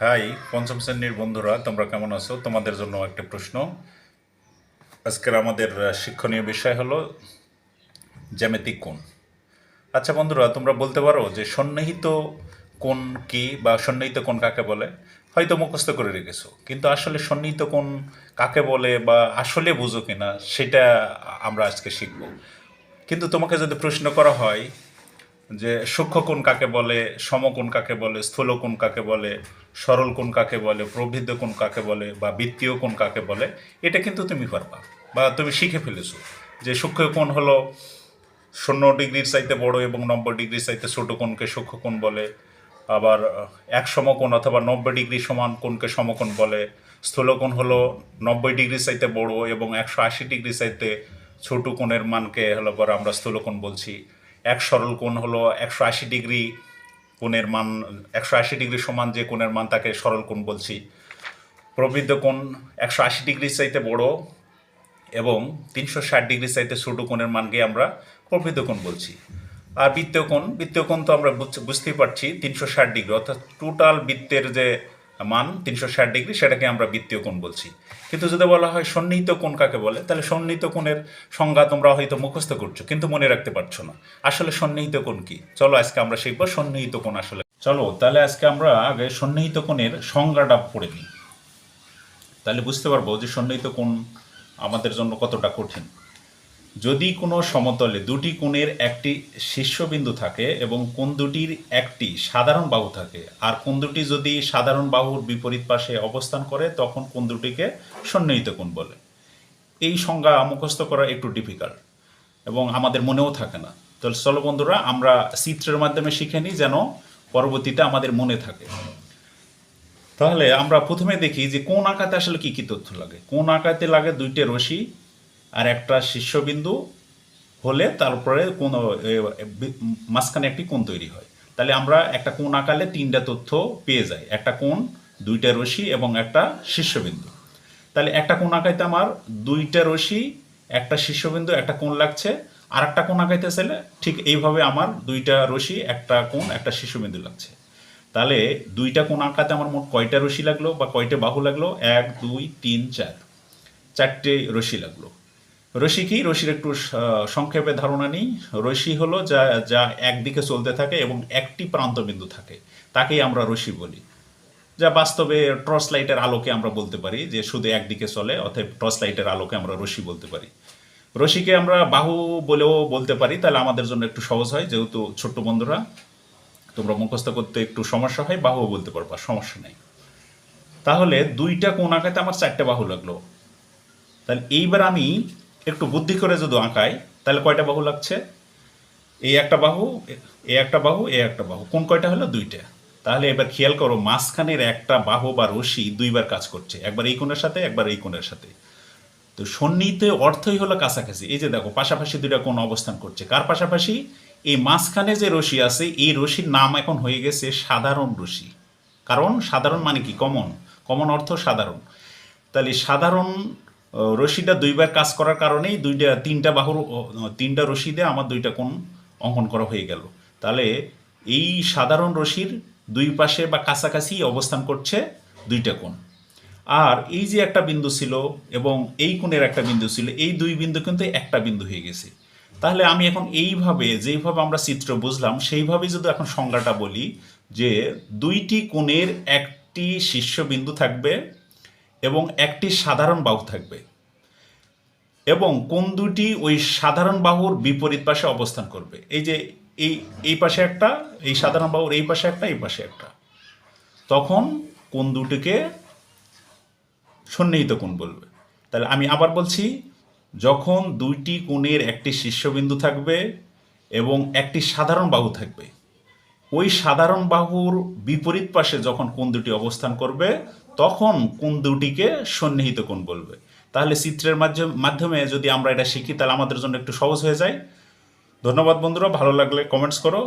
High, পঞ্চম শ্রেণির বন্ধুরা, তোমরা কেমন আছো? তোমাদের জন্য একটা প্রশ্ন। আজকের আমাদের শিক্ষণীয় বিষয় হলো জ্যামিতিক কোণ। আচ্ছা বন্ধুরা, তোমরা বলতে পারো যে সন্নিহিত কোণ কি বা সন্নিহিত কোণ কাকে বলে? হয়তো মুখস্থ করে রেখেছো, কিন্তু আসলে সন্নিহিত কোণ কাকে বলে বা আসলে বুঝো কিনা, সেটা আমরা আজকে শিখব। কিন্তু তোমাকে যদি প্রশ্ন করা হয় যে সূক্ষ্ম কোণ কাকে বলে সমকোণ কাকে বলে, স্থূল কোণ কাকে বলে, সরল কোণ কাকে বলে, প্রবৃদ্ধ কোণ কাকে বলে বা বৃত্তীয় কোণ কাকে বলে, এটা কিন্তু তুমি পারবা বা তুমি শিখে ফেলেছো। যে সূক্ষ্ম কোণ হলো শূন্য ডিগ্রির চাইতে বড় এবং নব্বই ডিগ্রির চাইতে ছোট কোণকে সূক্ষ্ম কোণ বলে, আবার এক সমকোণ অথবা নব্বই ডিগ্রি সমান কোণকে সমকোণ বলে স্থূলকোণ হলো নব্বই ডিগ্রি চাইতে বড় এবং একশো আশি ডিগ্রি চাইতে ছোট কোণের মানকে হলো পর আমরা স্থূলকোণ বলছি। এক সরল কোণ হলো একশো আশি ডিগ্রি কোণের মান, একশো আশি ডিগ্রি সমান যে কোণের মান তাকে সরল কোণ বলছি। প্রবৃদ্ধ কোণ একশো আশি ডিগ্রি চাইতে বড় এবং তিনশো ষাট ডিগ্রি চাইতে ছোটো কোণের মানকে আমরা প্রবৃদ্ধ কোণ বলছি। আর বৃত্তীয় কোণ বৃত্তীয় কোণ তো আমরা বুঝ- বুঝতেই পারছি তিনশো ষাট ডিগ্রি, অর্থাৎ টোটাল বৃত্তের যে মান তিনশো ষাট ডিগ্রি, সেটাকে আমরা বৃত্তীয় কোণ বলছি। কিন্তু যদি বলা হয় সন্নিহিত কোণ কাকে বলে, তাহলে সন্নিহিত কোণের সংজ্ঞা তোমরা হয়তো মুখস্থ করছ, কিন্তু মনে রাখতে পারছ না। আসলে সন্নিহিত কোণ কি? চলো আজকে আমরা শিখব সন্নিহিত কোণ আসলে। চলো, তাহলে আজকে আমরা আগে সন্নিহিত কোণের সংজ্ঞাটা পড়ে নিই। তাহলে বুঝতে পারব যে সন্নিহিত কোণ আমাদের জন্য কতটা কঠিন। যদি কোনো সমতলে দুটি কোণের একটি শীর্ষবিন্দু থাকে এবং কোণ দুটির একটি সাধারণ বাহু থাকে, আর কোণ দুটি যদি সাধারণ বাহুর বিপরীত পাশে অবস্থান করে, তখন কোণ দুটিকে সন্নিহিত কোণ বলে। এই সংজ্ঞা মুখস্থ করা একটু ডিফিকাল্ট এবং আমাদের মনেও থাকে না। তো চলো বন্ধুরা, আমরা চিত্রের মাধ্যমে শিখে নিই যেন পরবর্তীতে আমাদের মনে থাকে। তাহলে আমরা প্রথমে দেখি যে কোন আঁকাতে আসলে কি কি তথ্য লাগে। কোন আঁকাতে লাগে দুইটা রশি আর একটা শীর্ষবিন্দু হলে তারপরে কোন মাঝখানে একটি কোণ তৈরি হয়। তাহলে আমরা একটা কোণ আঁকালে তিনটা তথ্য পেয়ে যাই। একটা কোণ, দুইটা রশি এবং একটা শীর্ষবিন্দু। তাহলে একটা কোণ আঁকাইতে আমার দুইটা রশি একটা শীর্ষবিন্দু, একটা কোণ লাগছে। আর একটা কোণ আঁকাইতে চাইলে ঠিক এইভাবে আমার দুইটা রশি একটা কোণ, একটা শীর্ষবিন্দু লাগছে। তাহলে দুইটা কোণ আঁকাতে আমার মোট কয়টা রশি লাগল বা কয়টা বাহু লাগল? এক, দুই, তিন, চার। চারটে রশি লাগল। রশি কি? রশির একটু সংক্ষেপে ধারণা নেই। রশি হলো যা যা একদিকে চলতে থাকে এবং একটি প্রান্তবিন্দু থাকে। তাকেই আমরা রশি বলি। যা বাস্তবে টর্চ লাইটের আলোকে আমরা বলতে পারি যে শুধু একদিকে চলে অর্থাৎ টর্চ লাইটের আলোকে আমরা রশি বলতে পারি। রশিকে আমরা বাহু বলেও বলতে পারি, তাহলে আমাদের জন্য একটু সহজ হয়, যেহেতু ছোট্ট বন্ধুরা, তোমরা মুখস্থ করতে একটু সমস্যা হয় বাহু বলতে পারবা, সমস্যা নেই। তাহলে দুইটা কোণ আঁকাতে আমার চারটে বাহু লাগল। তাহলে এইবার আমি একটু বুদ্ধি করে যদি আঁকাই, তাহলে কয়টা বাহু লাগছে? এই একটা বাহু, এ একটা বাহু, এ একটা বাহু। কোন কয়টা হলো? দুইটা। তাহলে এবার খেয়াল করো, মাঝখানের একটা বাহু বা রশি দুইবার কাজ করছে। একবার এই কোণের সাথে, একবার এই কোণের সাথে। তো সন্নিহিত অর্থই হলো কাছাকাছি। এই যে দেখো, পাশাপাশি দুইটা কোণ অবস্থান করছে। কার পাশাপাশি? এই মাঝখানে যে রশি আছে, এই রশির নাম এখন হয়ে গেছে সাধারণ রশি কারণ সাধারণ মানে কি? কমন। কমন অর্থ সাধারণ। তাহলে সাধারণ রশিটা দুইবার কাজ করার কারণেই দুইটা, তিনটা বাহুর তিনটা রশি দিয়ে আমার দুইটা কোণ অঙ্কন করা হয়ে গেল। তাহলে এই সাধারণ রশির দুই পাশে বা কাছাকাছি অবস্থান করছে দুইটা কোণ। আর এই যে একটা বিন্দু ছিল এবং এই কোণের একটা বিন্দু ছিল, এই দুই বিন্দু কিন্তু একটা বিন্দু হয়ে গেছে। তাহলে আমি এখন এইভাবে, যেইভাবে আমরা চিত্র বুঝলাম, সেইভাবে যদি এখন সংজ্ঞাটা বলি যে দুইটি কোণের একটি শীর্ষবিন্দু থাকবে এবং একটি সাধারণ বাহু থাকবে এবং কোন দুটি ওই সাধারণ বাহুর বিপরীত পাশে অবস্থান করবে? এই যে এই এই পাশে একটা, এই সাধারণ বাহুর এই পাশে একটা, এই পাশে একটা। তখন কোন দুটিকে সন্নিহিত কোণ বলবে? তাহলে আমি আবার বলছি, যখন দুইটি কোণের একটি শীর্ষবিন্দু থাকবে এবং একটি সাধারণ বাহু থাকবে, ওই সাধারণ বাহুর বিপরীত পাশে যখন কোন দুটি অবস্থান করবে তখন কোন দুটিকে সন্নিহিত কোণ বলবে? তাহলে চিত্রের মাধ্যমে মাধ্যমে যদি আমরা এটা শিখি, তাহলে আমাদের জন্য একটু সহজ হয়ে যায়। ধন্যবাদ বন্ধুরা, ভালো লাগলে কমেন্টস করো।